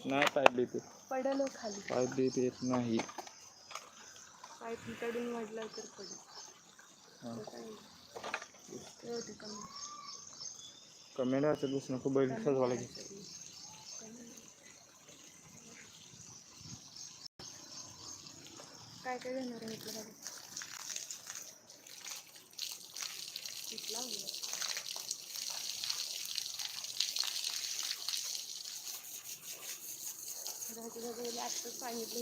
नाही पाईप बीप येत. पडल खाली. पाईप बीप येत नाही. पाईप इकडून वाढला तर पडेल. हा. कमेंट वाचत बसू नको बैल सजवा लागेल काय काय घेणार आहे इथलं बघा इथला हवा. राहते जागे गेले आत्ताच सांगितलं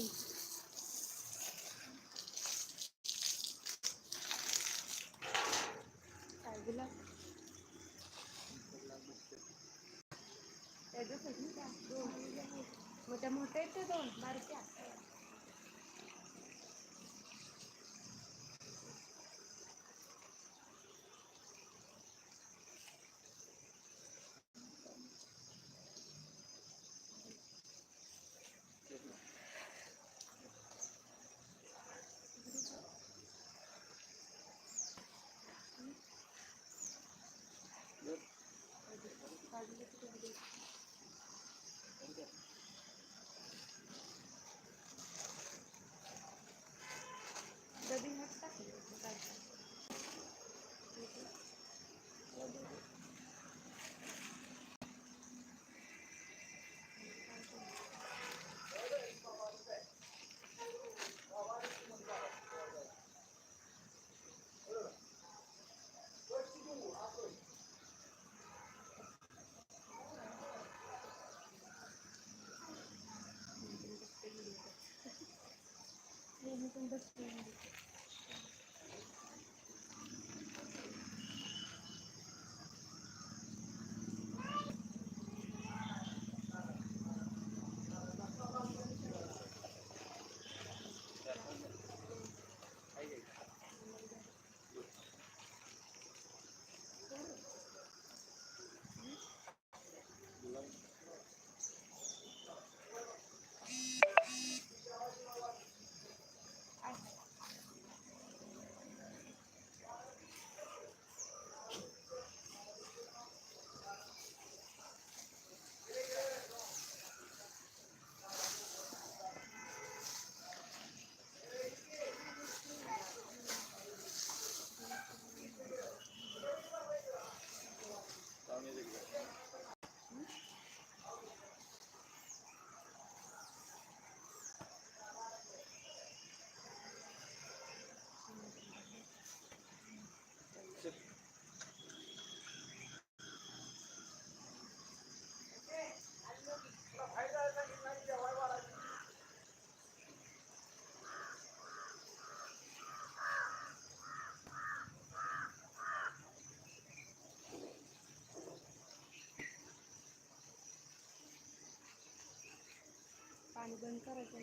पाणी बंद करायचं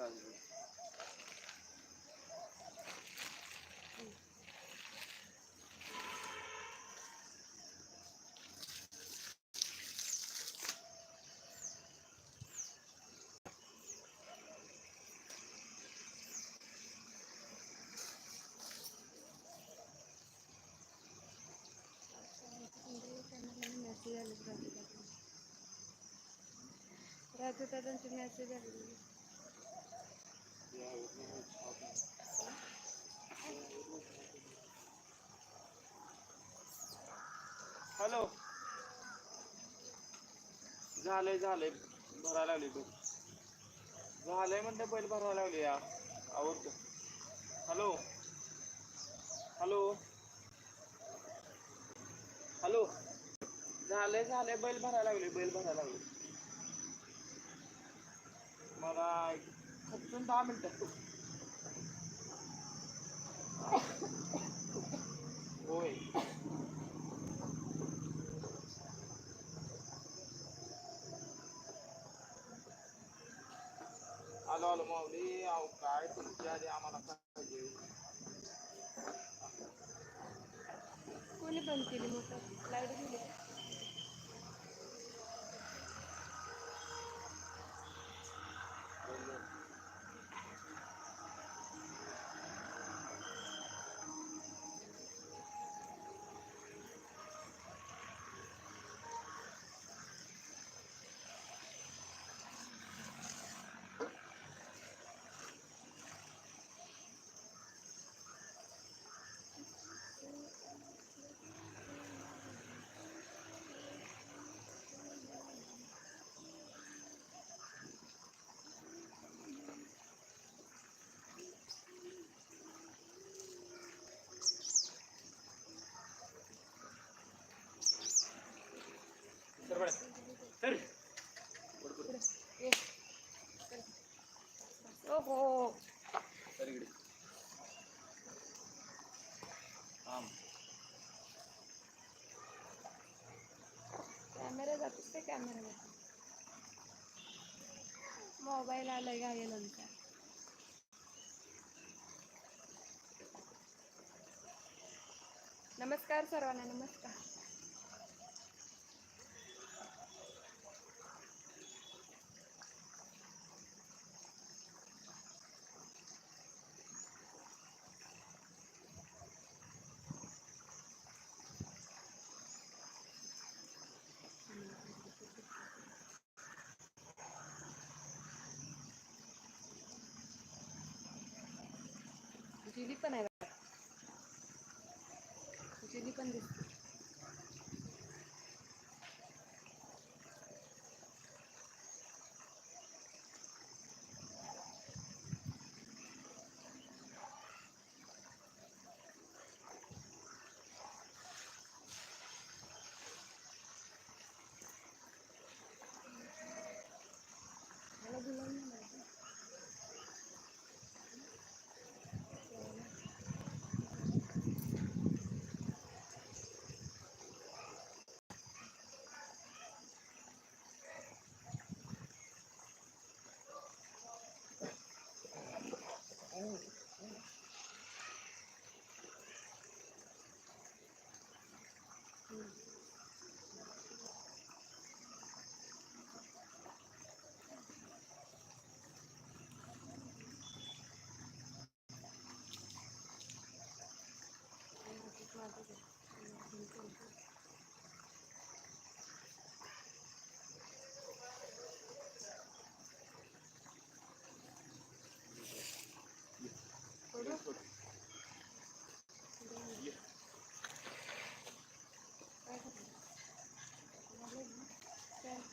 कांदे राजू दादांची मॅसेज आलेली हॅलो. झालंय झालंय. भरायला लागली तू झालंय म्हणते बैल भरायला लागली या. आवडतो हॅलो. हॅलो. हॅलो. झालंय झालंय. बैल भरायला लागले बैल भरायला लागले. मला दहा मिनिटं. होय. आलो आलो माऊली. अहो काय तुमच्या आधी आम्हाला काय पाहिजे? कोणी बंद केली मोटर लाइट गेली का? सर बरं सर ये. ओहो सर इकडे थांब कॅमेरा जातोच ते कॅमेरा मोबाईल आलाय घाई नंतर नमस्कार सर्वांना नमस्कार.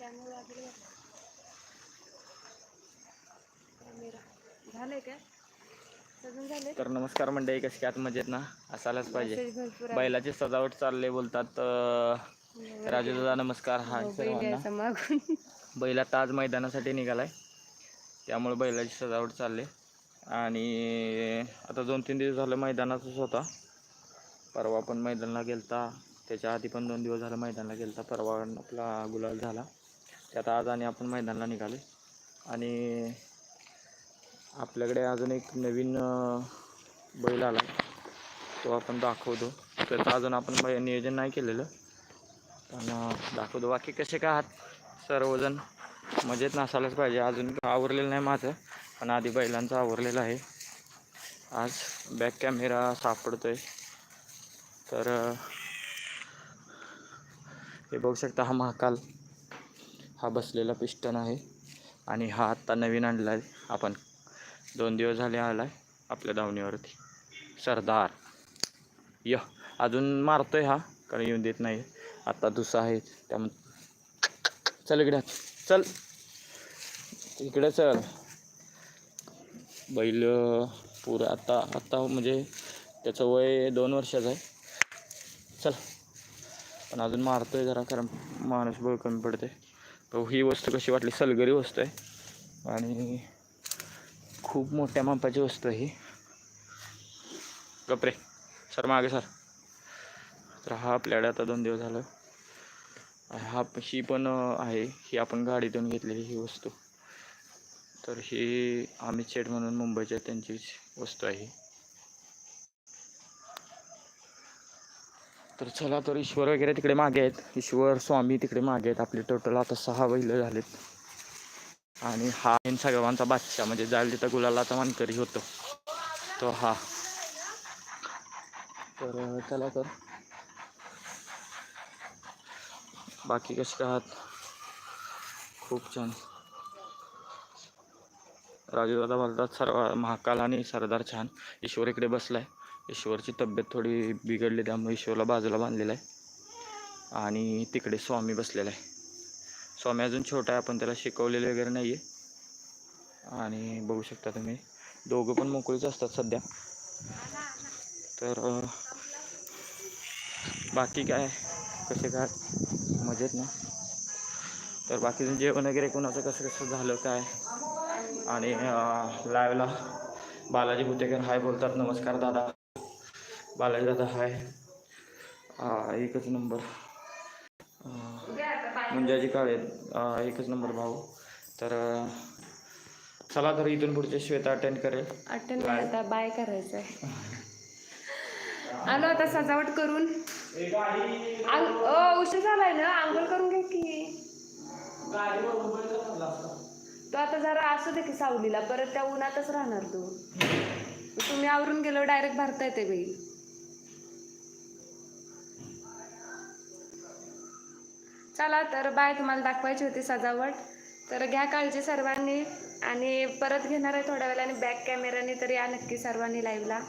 वाजले झालंय काय? तर नमस्कार मंडळी कशी आत मजेत ना? असायलाच पाहिजे. बैलाची सजावट चालले बोलतात राजू दादा नमस्कार. हो, बैल आज मैदानासाठी निघालाय. त्यामुळे बैलाची सजावट चालली आणि आता दोन तीन दिवस झालं मैदानातच होता. परवा पण मैदानाला गेलता. त्याच्या आधी पण दोन दिवस झालं मैदानाला गेलता. परवा आपला गुलाल झाला. त्यात आज आणि आपण मैदानाला निघाले आणि आपल्याकडे अजून एक नवीन बैल आला. तो आपण दाखवतो. त्याचं अजून आपण नियोजन नाही केलेलं. पण दाखवतो. बाकी कसे काय आहात? सर्वजण मजेत नसायलाच पाहिजे. अजून आवरलेलं नाही माझं पण आधी बैलांचं आवरलेलं आहे. आज बॅक कॅमेरा सापडतो आहे तर हे बघू शकता हा महाकाल. हा बसलेला पिस्टन आहे. आणि हा आत्ता नवीन आणला आहे आपण दोन दिवस झाले आला आहे आपल्या धावणीवरती सरदार. य अजून मारतोय हा कारण येऊन देत नाही. आत्ता दुसरा आहे. त्यामुळे चल इकडे. चल. इकडे चल. बैल पुरं आत्ता आत्ता म्हणजे त्याचं वय दोन वर्षाचं आहे. चल. पण अजून मारतोय जरा कारण माणूस बळ कमी पडते तो ही वस्तू कशी वाटली? सलगरी वस्तू आहे. आणि खूप मोठ्या मापाची वस्तू आहे ही. कपरे सर मागे सर. तर हा आपल्याकडे आता दोन दिवस झालं. हा ही पण आहे. ही आपण गाडीतून घेतलेली ही वस्तू. तर ही आम्ही चेट म्हणून मुंबईच्या त्यांचीच वस्तू आहे तर चला तर ईश्वर वगैरे तिकडे मागे आहेत. ईश्वर स्वामी तिकडे मागे आहेत. आपले टोटल आता सहा बैल झालेत. आणि हा सगळ्यांचा बादशाह. म्हणजे जायला तिथं गुलालाचा मानकरी होतो. तो हा. तर चला तर. बाकी कसे आहात? खूप छान. राजूदादा बोलतात सर्व महाकाल आणि सरदार छान. ईश्वर इकडे बसलाय. ईश्वरची तब्येत थोडी बिघडली त्यामुळे ईश्वरला बाजूला बांधलेला आहे. आणि तिकडे स्वामी बसलेला आहे. स्वामी अजून छोटा आहे आपण त्याला शिकवलेले वगैरे नाही आहे आणि बघू शकता तुम्ही दोघं पण मोकळीच असतात सध्या. तर बाकी काय? कसे काय? मजेत ना? तर बाकीचं जेवण वगैरे कोणाचं कसं कसं झालं काय? आणि लायवला बालाजी भुतेकर हाय बोलतात नमस्कार दादा. दादा हाय. अं, एकच नंबर. अं, मुंजाजी काळे अं, एकच नंबर भाऊ. तर चला तर इथून पुढचे श्वेता अटेंड करेल. अटेंड आता बाय करायचंय. आलो आता सजावट करून. उशीर झालाय ना? आंघोळ करून घ्या की. तो आता जरा असू दे की सावलीला परत त्या उन्हातच राहणार तू. तुम्ही आवरून गेलो डायरेक्ट भरता येते बाई. चला तर बाय तुम्हाला दाखवायची होती सजावट. तर घ्या काळजी सर्वांनी आणि परत घेणार आहे थोड्या वेळाने बॅक कॅमेराने तर या नक्की सर्वांनी लाईव्हला